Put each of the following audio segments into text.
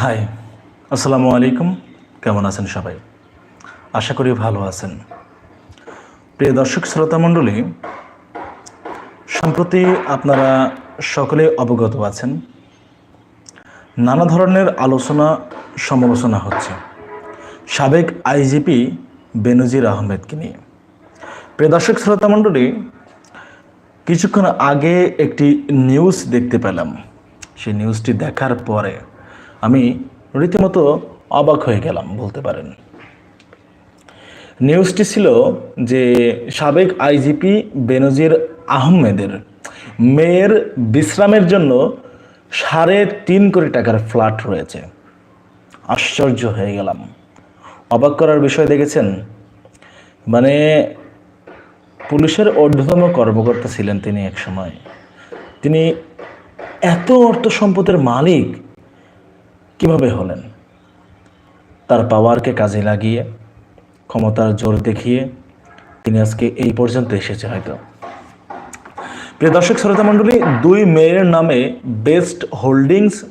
High, আসসালামু আলাইকুম। কেমন আছেন সবাই? আশা করি ভালো আছেন। প্রিয় দর্শক, শ্রোতা মণ্ডলী, সম্প্রতি আপনারা সকলে অবগত আছেন, নানা ধরনের আলোচনা, সমালোচনা হচ্ছে। সাবেক আইজিপি বেনজির আহমেদকে নিয়ে। প্রিয় দর্শক, শ্রোতা মণ্ডলী, কিছুক্ষণ আগে একটি নিউজ দেখতে পেলাম। সেই নিউজটি দেখার পরে আমি রীতিমতো অবাক হয়ে গেলাম, বলতে পারেন। নিউজটি ছিল যে সাবেক আইজিপি বেনজির আহমেদের মেয়ের বিশ্রামের জন্য সাড়ে তিন কোটি টাকার ফ্ল্যাট রয়েছে। আশ্চর্য হয়ে গেলাম। অবাক করার বিষয় দেখেছেন? মানে পুলিশের ঊর্ধ্বতম কর্মকর্তা ছিলেন তিনি এক সময় তিনি এত অর্থ সম্পদের মালিক কীভাবে হলেন? তার পাওয়ারকে কাজে লাগিয়ে, ক্ষমতার জোর দেখিয়ে তিনি আজকে এই পর্যন্ত এসেছে হয়তো। প্রিয় দর্শক, শ্রোতা মণ্ডলী, দুই মেয়ের নামে বেস্ট হোল্ডিংস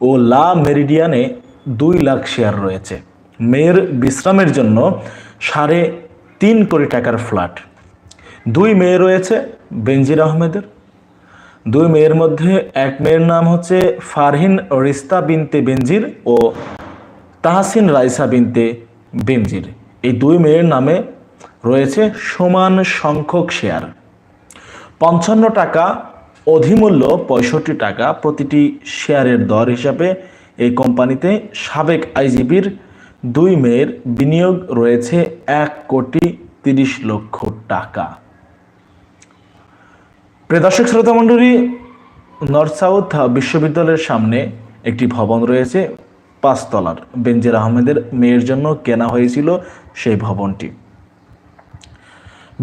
ও লা মেরিডিয়ানে দুই লাখ শেয়ার রয়েছে। মেয়ের বিশ্রামের জন্য সাড়ে তিন কোটি টাকার ফ্ল্যাট। দুই মেয়ে রয়েছে, বেনজির আহমেদের। দুই মেয়ের মধ্যে এক মেয়ের নাম হচ্ছে ফারহিন রিস্তা বিনতে বেনজির ও তাহসিন রাইসা বিনতে বেনজির। এই দুই মেয়ের নামে রয়েছে সমান সংখ্যক শেয়ার। পঞ্চান্ন টাকা, অধিমূল্য পঁয়ষট্টি টাকা প্রতিটি শেয়ারের দর হিসাবে এই কোম্পানিতে সাবেক আইজিবির দুই মেয়ের বিনিয়োগ রয়েছে এক কোটি তিরিশ লক্ষ টাকা। প্রিয় দর্শক, শ্রোতা মণ্ডলী নর্থ সাউথ বিশ্ববিদ্যালয়ের সামনে একটি ভবন রয়েছে, পাঁচতলার। বেনজির আহমেদের মেয়ের জন্য কেনা হয়েছিল সেই ভবনটি।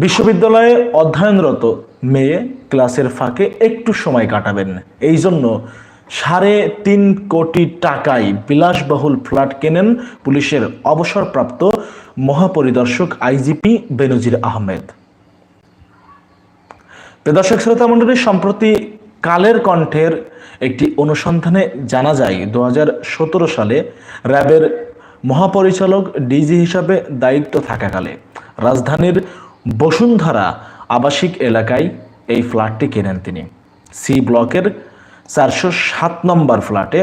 বিশ্ববিদ্যালয়ে অধ্যয়নরত মেয়ে ক্লাসের ফাঁকে একটু সময় কাটাবেন। এই জন্য সাড়ে তিন কোটি টাকায় বিলাসবহুল ফ্ল্যাট কেনেন পুলিশের অবসরপ্রাপ্ত মহাপরিদর্শক আইজিপি বেনজির আহমেদ। দর্শক শ্রোতা মণ্ডলী সম্প্রতি কালের কণ্ঠের একটি অনুসন্ধানে জানা যায় দু হাজার সতেরো সালে র্যাবের মহাপরিচালক, ডিজি হিসাবে দায়িত্ব থাকাকালে রাজধানীর বসুন্ধরা আবাসিক এলাকায় এই ফ্ল্যাটটি কেনেন তিনি। সি ব্লকের চারশো সাত নম্বর ফ্ল্যাটে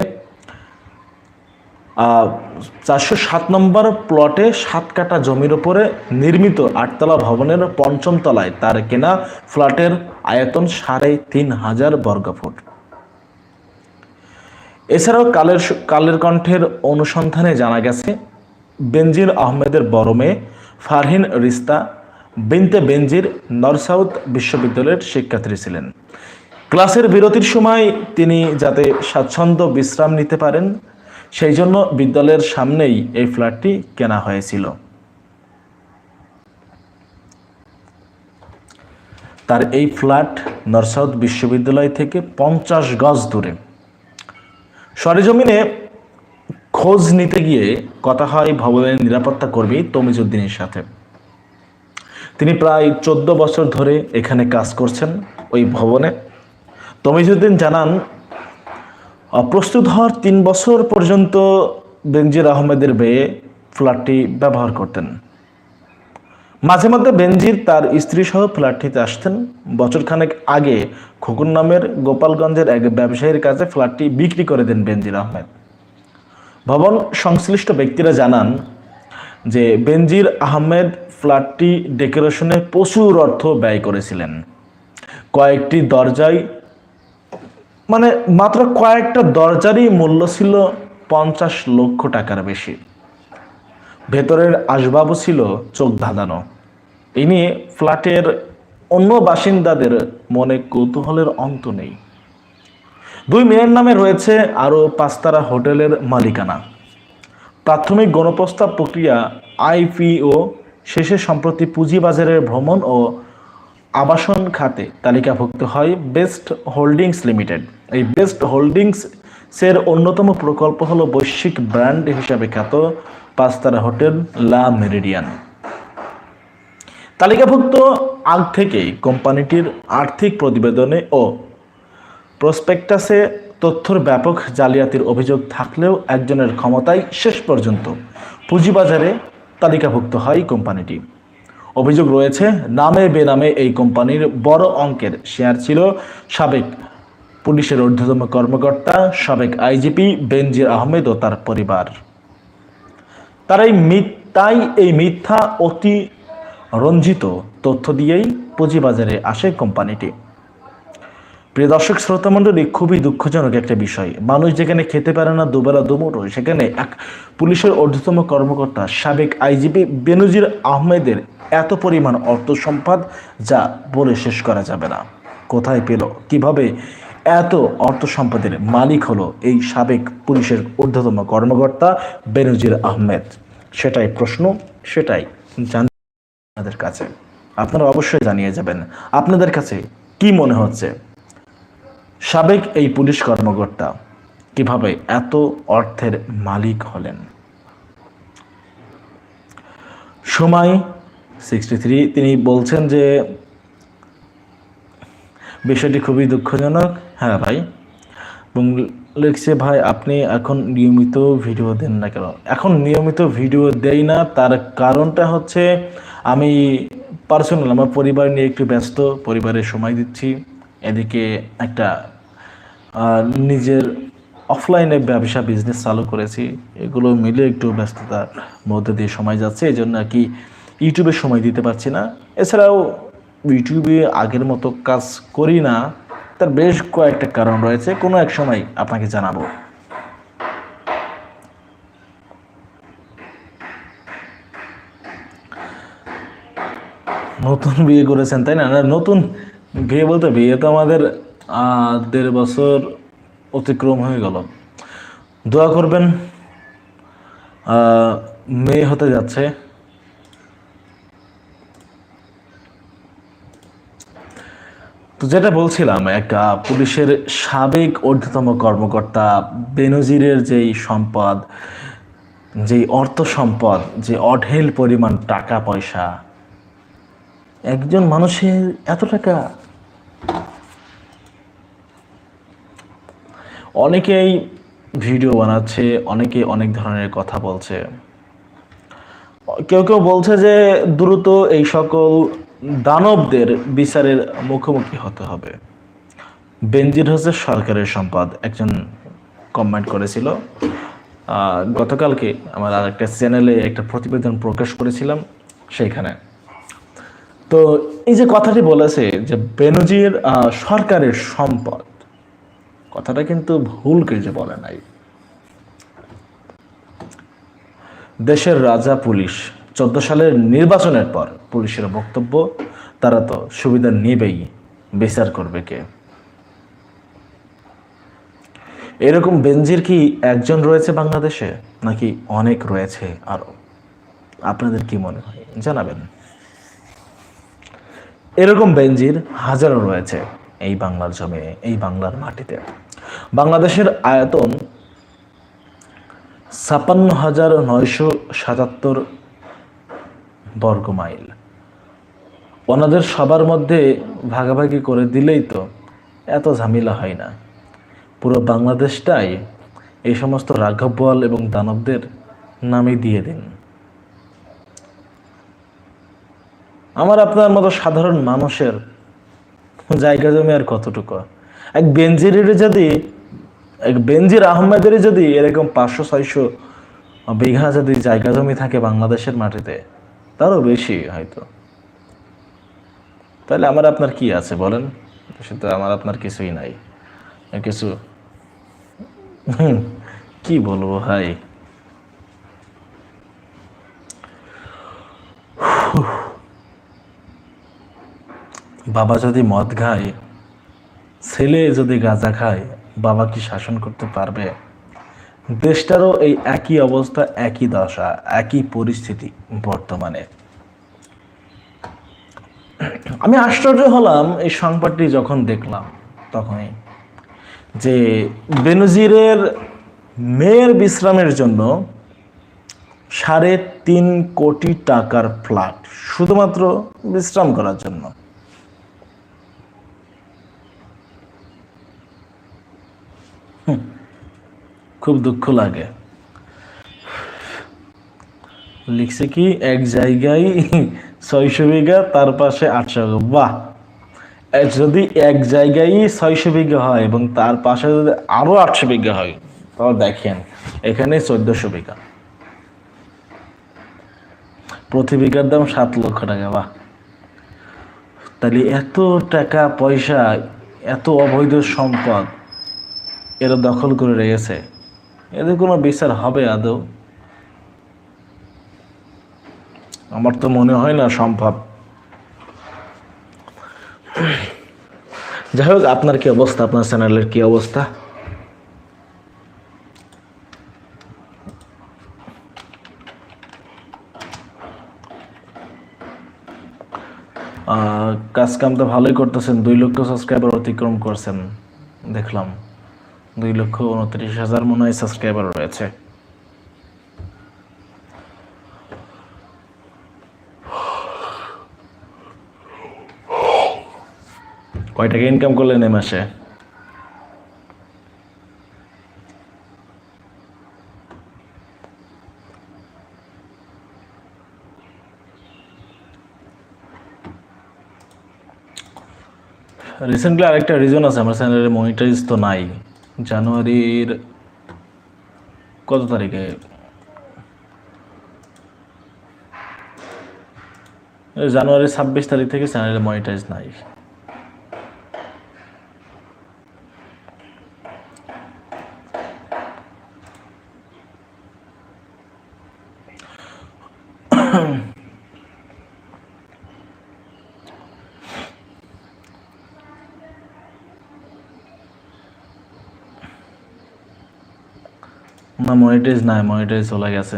চারশো সাত নম্বর প্লটে সাত কাটা জমির ওপরে নির্মিত আটতলা ভবনের পঞ্চম তলায় তার কেনা ফ্ল্যাটের আয়তন সাড়ে তিন হাজার বর্গফুট। এছাড়াও কালের কালের কণ্ঠের অনুসন্ধানে জানা গেছে, বেনজির আহমেদের বড় মেয়ে ফারহিন রিস্তা বিনতে বেনজির নর্থ বিশ্ববিদ্যালয়ের শিক্ষার্থী ছিলেন। ক্লাসের বিরতির সময় তিনি যাতে স্বাচ্ছন্দ্য বিশ্রাম নিতে পারেন, সেই জন্য বিদ্যালয়ের সামনেই এই ফ্ল্যাটটি কেনা হয়েছিল। তার এই ফ্ল্যাট নরসাউথ বিশ্ববিদ্যালয় থেকে পঞ্চাশ গজ দূরে। সরেজমিনে খোঁজ নিতে গিয়ে কথা হয় ভবনের নিরাপত্তা কর্মী তমিজুদ্দিনের সাথে। তিনি প্রায় চোদ্দ বছর ধরে এখানে কাজ করছেন ওই ভবনে। তমিজুদ্দিন জানান প্রস্তুত হওয়ার তিন বছর পর্যন্ত বেনজির আহমেদের বেয়ে ফ্ল্যাটটি ব্যবহার করতেন। মাঝে মধ্যে বেনজির তার স্ত্রী সহ ফ্ল্যাটটিতে আসতেন। বছরখানেক আগে খোকন নামের গোপালগঞ্জের এক ব্যবসায়ীর কাছে ফ্ল্যাটটি বিক্রি করে দেন বেনজির আহমেদ। ভবন সংশ্লিষ্ট ব্যক্তিরা জানান যে বেনজির আহমেদ ফ্ল্যাটটি ডেকোরেশনে প্রচুর অর্থ ব্যয় করেছিলেন। কয়েকটি দরজায় মানে মাত্র কয়েকটা দরজারই মূল্য ছিল পঞ্চাশ লক্ষ টাকার বেশি। ভেতরের আসবাবও ছিল চোখ ধাঁধানো এই নিয়ে ফ্ল্যাটের অন্য বাসিন্দাদের মনে কৌতূহলের অন্ত নেই। দুই মেয়ের নামে রয়েছে আরও পাঁচতারা হোটেলের মালিকানা। প্রাথমিক গণপ্রস্তাব প্রক্রিয়া আইপিও, শেষে সম্প্রতি পুঁজিবাজারের ভ্রমণ ও আবাসন খাতে তালিকাভুক্ত হয় বেস্ট হোল্ডিংস লিমিটেড। এই বেস্ট হোল্ডিংস এর অন্যতম প্রকল্প হলো বৈশ্বিক ব্র্যান্ড হিসাবে খ্যাত পাঁচতারা হোটেল লা মেরিডিয়ান। তালিকাভুক্ত আগ থেকেই কোম্পানিটির আর্থিক প্রতিবেদনে ও প্রসপেক্টাসে তথ্যর ব্যাপক জালিয়াতির অভিযোগ থাকলেও একজনের ক্ষমতায় শেষ পর্যন্ত। পুঁজিবাজারে তালিকাভুক্ত হয় কোম্পানিটি। অভিযোগ রয়েছে, নামে বেনামে এই কোম্পানির বড় অঙ্কের শেয়ার ছিল সাবেক পুলিশের ঊর্ধ্বতম কর্মকর্তা, সাবেক আইজিপি বেনজির আহমেদ ও তার পরিবার। তার এই মিথ- তাই এই মিথ্যা অতি রঞ্জিত তথ্য দিয়েই পুঁজিবাজারে আসে কোম্পানিটি। প্রিয় দর্শক শ্রোতা মণ্ডলী খুবই দুঃখজনক একটা বিষয়। মানুষ যেখানে খেতে পারে না, দুবেলা দুমুঠো, সেখানে এক পুলিশের ঊর্ধ্বতম কর্মকর্তা সাবেক আইজিপি বেনজির আহমেদের এত পরিমাণ অর্থ সম্পদ যা বলে শেষ করা যাবে না। কোথায় পেল? কীভাবে এত অর্থ সম্পদের মালিক হলো এই সাবেক পুলিশের ঊর্ধ্বতম কর্মকর্তা বেনজির আহমেদ? সেটাই প্রশ্ন, সেটাই জান আপনাদের কাছে। আপনারা অবশ্যই জানিয়ে যাবেন আপনাদের কাছে কি মনে হচ্ছে? সাবেক এই পুলিশ কর্মকর্তা কীভাবে এত অর্থের মালিক হলেন? সময় সিক্সটি থ্রি তিনি বলছেন যে বিষয়টি খুবই দুঃখজনক। হ্যাঁ ভাই এবং লিখছে ভাই, আপনি এখন নিয়মিত ভিডিও দেন না কেন? এখন নিয়মিত ভিডিও দেই না, তার কারণটা হচ্ছে আমি পার্সোনাল আমার পরিবার নিয়ে একটু ব্যস্ত পরিবারের সময় দিচ্ছি। এদিকে একটা নিজের অফলাইনে ব্যবসা বিজনেস চালু করেছি। এগুলো মিলে একটু ব্যস্ততার মধ্যে দিয়ে সময় যাচ্ছে এই জন্য আর কি ইউটিউবে সময় দিতে পারছি না। এছাড়াও ইউটিউবে আগের মতো কাজ করি না। তার বেশ কয়েকটা কারণ রয়েছে। কোনো এক সময় আপনাকে জানাব। নতুন বিয়ে করেছেন, তাই না? নতুন বিয়ে বলতে বিয়ে তো আমাদের দেড় বছর অতিক্রম হয়ে গেল। দোয়া করবেন মেয়ে হতে যাচ্ছে। তো যেটা বলছিলাম, এক পুলিশের সাবেক ঊর্ধ্বতম কর্মকর্তা বেনজিরের যেই সম্পদ, যেই অর্থ সম্পদ, যে অঢেল পরিমাণ টাকা পয়সা, একজন মানুষের এত টাকা? অনেকেই ভিডিও বানাচ্ছে, অনেকে অনেক ধরনের কথা বলছে। কেউ কেউ বলছে যে দ্রুত এই সকল দানবদের বিচারের মুখোমুখি হতে হবে। বেনজির হোসেন সরকারের সম্পদ একজন কমেন্ট করেছিল। গতকালকে আমার আর একটা চ্যানেলে একটা প্রতিবেদন প্রকাশ করেছিলাম সেইখানে। তো এই যে কথাটি বলেছে যে বেনজির সরকারের সম্পদ, কথাটা কিন্তু ভুল যে বলে নাই। দেশের রাজা, পুলিশ চোদ্দ সালের নির্বাচনের পর পুলিশের বক্তব্য, তারা তো সুবিধা নেবেই, বিচার করবে কে? এরকম বেঞ্জির কি একজন রয়েছে বাংলাদেশে, নাকি অনেক রয়েছে আরও আপনাদের কি মনে হয়? জানাবেন। এরকম বেঞ্জির হাজারো রয়েছে এই বাংলার জমিনে এই বাংলার মাটিতে। বাংলাদেশের আয়তন ছাপ্পান্ন হাজার নয়শো সাতাত্তর বর্গ মাইল ওনাদের সবার মধ্যে ভাগাভাগি করে দিলেই তো এত ঝামেলা হয় না। পুরো বাংলাদেশটাই এই সমস্ত রাঘব বোয়াল এবং দানবদের নামে দিয়ে দিন। আমার আপনার মতো সাধারণ মানুষের জায়গা জমি আর কতটুকু? এক বেনজিরের যদি, এক বেনজির আহমেদের যদি এরকম পাঁচশো, ছয়শো বিঘা যদি জায়গা জমি থাকে বাংলাদেশের মাটিতে বেশি হয়তো। তাহলে আমার আপনার কি আছে বলেন? সে তো আমার আপনার কিছুই নাই। কিছু কি বলব ভাই? বাবা যদি মদ খায়, ছেলে যদি গাঁজা খায়, বাবা কি শাসন করতে পারবে? দেশটারও এই একই অবস্থা, একই দশা, একই পরিস্থিতি বর্তমানে। আমি আশ্চর্য হলাম এই সংবাদটি যখন দেখলাম তখনই যে বেনজিরের মেয়ের বিশ্রামের জন্য সাড়ে তিন কোটি টাকার ফ্ল্যাট শুধুমাত্র বিশ্রাম করার জন্য। খুব দুঃখ লাগে। লিখছে কি, এক জায়গায় ছয়শো বিঘা, তার পাশে আটশো বাহ! যদি এক জায়গায় ছয়শো বিঘা হয় এবং তার পাশে যদি আরও আটশো বিঘা হয়, তাহলে দেখেন, এখানে চোদ্দশো বিঘা। প্রতি বিঘার দাম সাত লক্ষ টাকা, বাহ! তাহলে এত টাকা পয়সা, এত অবৈধ সম্পদ, এরা দখল করে রেখেছে। এদের কোনো বিচার হবে আদৌ? আমার তো মনে হয় না সম্ভব। যাই হোক, আপনার কি অবস্থা? আপনার চ্যানেলের কি অবস্থা? কাজ কাম তো ভালোই করতেছেন। দুই লক্ষ সাবস্ক্রাইবার অতিক্রম করছেন, দেখলাম। দুই লক্ষ উনত্রিশ হাজার মনে হয় সাবস্ক্রাইবার রয়েছে। কয় টাকা ইনকাম করলেন এই মাসে? রিসেন্টলি আরেকটা রিজন আছে, আমার চ্যানেলের মনিটাইজ তো নাই। জানুয়ারির কত তারিখে? জানুয়ারির ছাব্বিশ তারিখ থেকে চ্যানেলে মনিটাইজ নাই। না মনিটাইজ নাই মনিটাইজ চলে গেছে।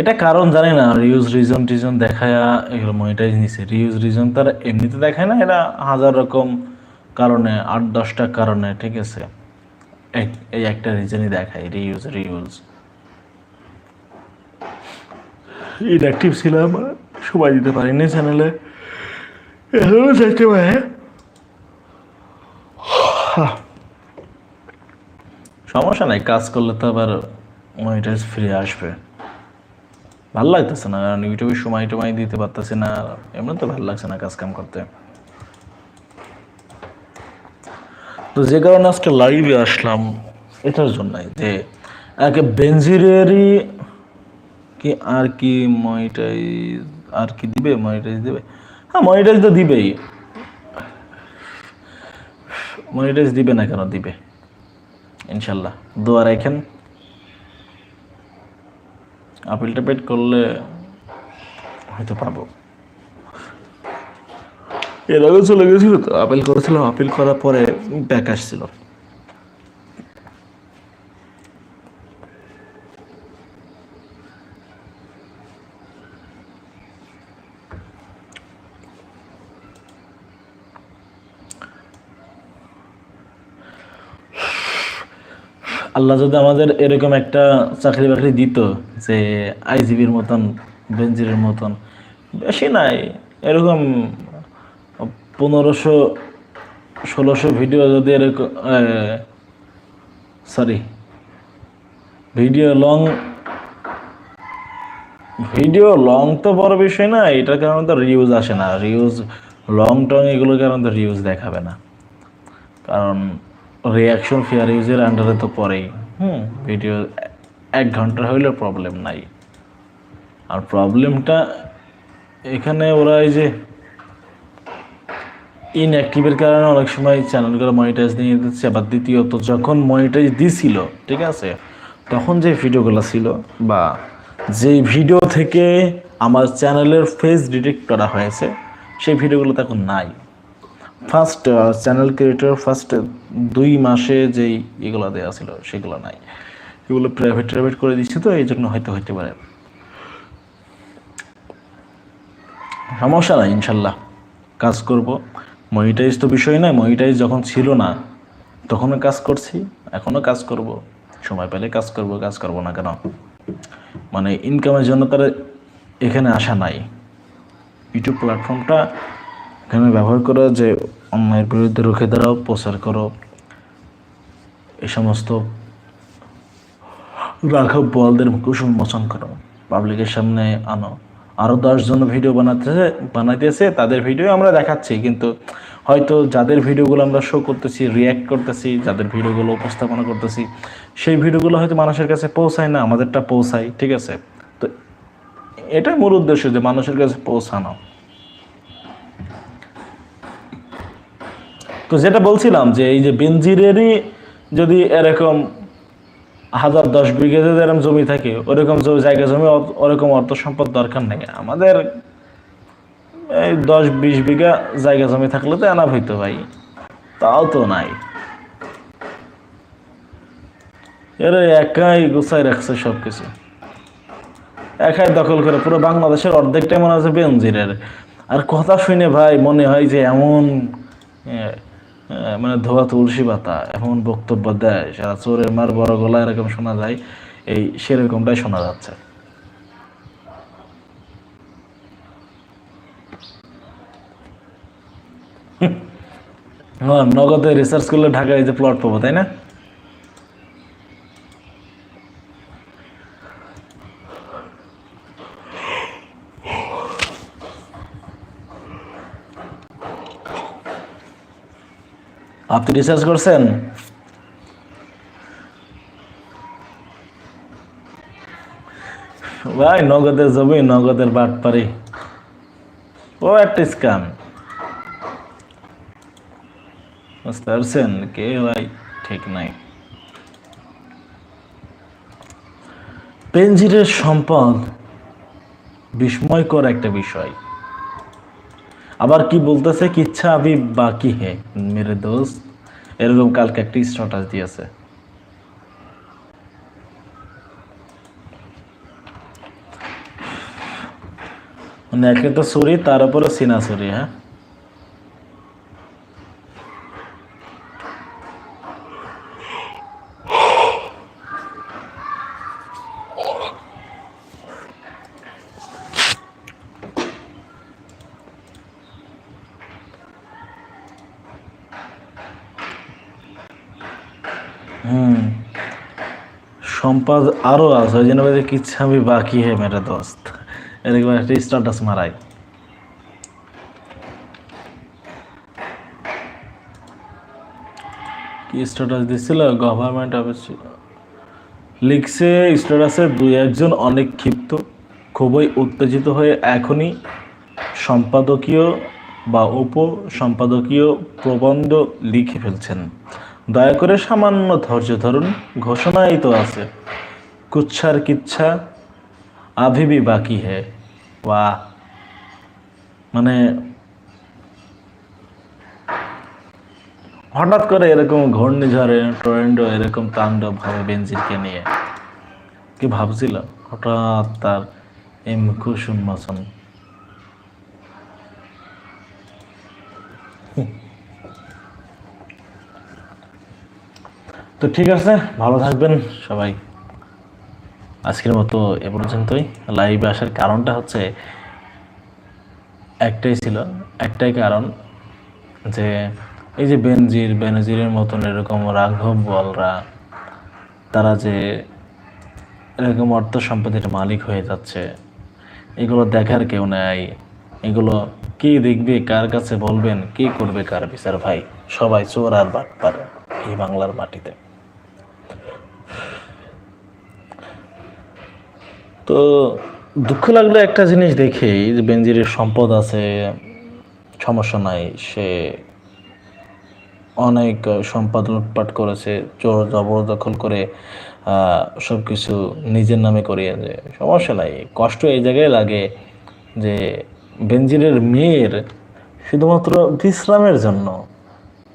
এটা কারণ জানি না রিউজ রিজন টিজন দেখায় এগুলো মনিটাইজ নিছে। রিউজ রিজন তার এমনিতে দেখায় না, এরা হাজার রকম কারণে, আট, দশটা কারণে, ঠিক আছে। এই একটা রিজনই দেখায় রিউজ রিউজ ইনঅ্যাক্টিভ ছিলাম সময় দিতে পারিনি চ্যানেলে এখনও দেখতে পারে সমস্যা নাই কাজ করলে তো আবার মনিটাইজ ফ্রি আসবে। ভালো লাগতেছে না কারণ ইউটিউবে সময় টময় দিতে পারতেছে না এমনি তো ভালো লাগছে না কাজ কাম করতে। তো যে কারণে আজকে লাইভে আসলাম, এটার জন্যই যে একে বেঞ্জিরেরই কি আর কি মনিটাইজ আর কি দিবে? মনিটাইজ দিবে? হ্যাঁ মনিটাইজ তো দিবেই। মনিটাইজ দিবে না কেন? দিবে। ইনশাল্লাহ। দোয়া রাখেন। আপিল পেট করলে হয়তো পাবো। এর আগে চলে গেছিল তো? আপিল করেছিলাম, আপিল করার পরে ব্যাক আসছিল। আল্লাহ যদি আমাদের এরকম একটা চাকরি বাকরি দিত, যে আইজিবির মতন বেঞ্জিরের মতন, বেশি নাই, এরকম পনেরোশো, ষোলোশো ভিডিও যদি এরকম sorry video long video long তো বড় বিষয় না, এটার কারণে তো রিউজ আসে না। রিউজ লং টং এগুলোর কারণে তো রিউজ দেখাবে না। কারণ রিয়াকশন ফেয়ার ইউজের আন্ডারে তো পড়েই। হুম ভিডিও এক ঘণ্টা হইলেও প্রবলেম নাই। আর প্রবলেমটা এখানে ওরা এই যে ইনঅ্যাক্টিভের কারণে অনেক সময় চ্যানেলগুলো মনিটাইজ নিয়ে দিচ্ছে, আবার দ্বিতীয়ত যখন মনিটাইজ দিছিল, ঠিক আছে, তখন যে ভিডিওগুলো ছিল বা যে ভিডিও থেকে আমার চ্যানেলের ফেস ডিটেক্ট করা হয়েছে, সেই ভিডিওগুলো তখন নাই। ফার্স্ট চ্যানেল ক্রিয়েটর ফার্স্ট দুই মাসে যেই এগুলো দেওয়া ছিল, সেগুলো নাই। এগুলো প্রাইভেট প্রাইভেট করে দিচ্ছে তো, এই জন্য হয়তো হতে পারে। সমস্যা নাই, ইনশাল্লাহ, কাজ করব। মনিটাইজ তো বিষয় নয় মনিটাইজ যখন ছিল না, তখনও কাজ করছি, এখনও কাজ করব। সময় পেলে কাজ করব কাজ করব না কেন? মানে ইনকামের জন্য তারা এখানে আসা নাই। ইউটিউব প্ল্যাটফর্মটা এখানে ব্যবহার করো যে, অন্যায়ের বিরুদ্ধে রুখে দাঁড়াও, প্রচার করো। এই সমস্ত রাঘব বলদের মুখোশ উন্মোচন করো। পাবলিকের সামনে আনো। আরও দশজন ভিডিও বানাতেছে বানাইতেছে, তাদের ভিডিও আমরা দেখাচ্ছি। কিন্তু হয়তো যাদের ভিডিওগুলো আমরা শো করতেছি রিয়্যাক্ট করতেছি, যাদের ভিডিওগুলো উপস্থাপনা করতেছি, সেই ভিডিওগুলো হয়তো মানুষের কাছে পৌঁছায় না, আমাদেরটা পৌঁছায়, ঠিক আছে? তো এটাই মূল উদ্দেশ্য যে মানুষের কাছে পৌঁছানো। তো যেটা বলছিলাম যে এই যে বেনজিরেরই যদি এরকম হাজার দশ বিঘে যদি এরকম জমি থাকে, ওরকম জায়গা জমি ওরকম অর্থ সম্পদ দরকার নেই। আমাদের এই দশ বিশ বিঘা জায়গা জমি থাকলে তো এনাফ হইতো ভাই। তাও তো নাই। এর একাই গুছাই রাখছে সব কিছু একাই দখল করে পুরো বাংলাদেশের অর্ধেকটাই মনে হচ্ছে বেনজিরের। আর কথা শুনে ভাই মনে হয় যে এমন মানে ধোয়া তুলসী পাতা, এমন বক্তব্য দেয়, সারা চোরের মার বড় গলা এরকম শোনা যায়, এই সেরকমটাই শোনা যাচ্ছে। হ্যাঁ নগদে রিসার্চ করলে ঢাকায় যে প্লট পাবো, তাই না? আপনি রিসার্চ করছেন? ভাই, নগদের জমি নগদের বাট পারি ও, একটা স্ক্যাম বুঝতে পারছেন? কে ভাই? ঠিক নাই। পেঞ্জিরের সম্পদ বিস্ময়কর একটা বিষয়। আবার কি বলতেছে? কি ইচ্ছা আবি বাকি হে? মেরে দোস্ত। এরকম কালকে একটা স্ট্যাটাস দিয়েছে। মানে একে তো সুরি তার উপরে সিনা সুরি হ্যাঁ? হুম। সম্পদ আরও আছে, ওই জন্য কিচ্ছা আমি বাকি হে মেরে দোস্ত। এরকম একটা স্ট্যাটাস মারাই। কি স্ট্যাটাস দিছিল? গভর্নমেন্ট অফিস লিখছে স্ট্যাটাসে দুই একজন অনেক ক্ষিপ্ত খুবই উত্তেজিত হয়ে এখনই সম্পাদকীয় বা উপ সম্পাদকীয় প্রবন্ধ লিখে ফেলছেন। দয়া করে সামান্য ধৈর্য ধরুন, ঘোষণাই তো আছে। কুচ্ছার কিচ্ছা আভিবি বাকি হে। বাহ। মানে হঠাৎ করে এরকম ঘূর্ণিঝড়ে, টরেন্ডো, এরকম তাণ্ডব হবে বেঞ্জিরকে নিয়ে। কি ভাবছিল? হঠাৎ তার এই মুখোশ উন্মোচন তো ঠিক আছে, ভালো থাকবেন সবাই। আজকের মতো এ পর্যন্তই। লাইভে আসার কারণটা হচ্ছে, একটাই ছিল, একটাই কারণ যে এই যে বেনজির, বেনজিরের মতন এরকম রাঘব বলরা, তারা যে এরকম অর্থ সম্পদের মালিক হয়ে যাচ্ছে, এগুলো দেখার কেউ নাই। এগুলো কি দেখবে, কার কাছে বলবেন, কি করবে, কার বিচার ভাই? সবাই চোর আর বাটপার, এই বাংলার মাটিতে। তো দুঃখ লাগল একটা জিনিস দেখে যে বেনজিরের সম্পদ আছে, সমস্যা নাই, সে অনেক সম্পদ লুটপাট করেছে চোর জবরদখল করে সব কিছু নিজের নামে করিয়ে যে সমস্যা নাই, কষ্ট এই জায়গায় লাগে যে বেনজিরের মেয়ের শুধুমাত্র বিশ্রামের জন্য,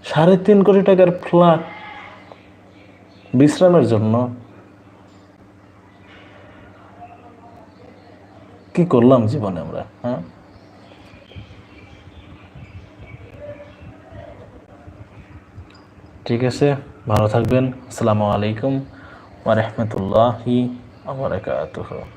সাড়ে তিন কোটি টাকার ফ্ল্যাট বিশ্রামের জন্য কি করলাম জীবনে আমরা হ্যাঁ? ঠিক আছে, ভালো থাকবেন। আসসালামু আলাইকুম ওয়া রাহমাতুল্লাহি ওয়া বারাকাতুহু।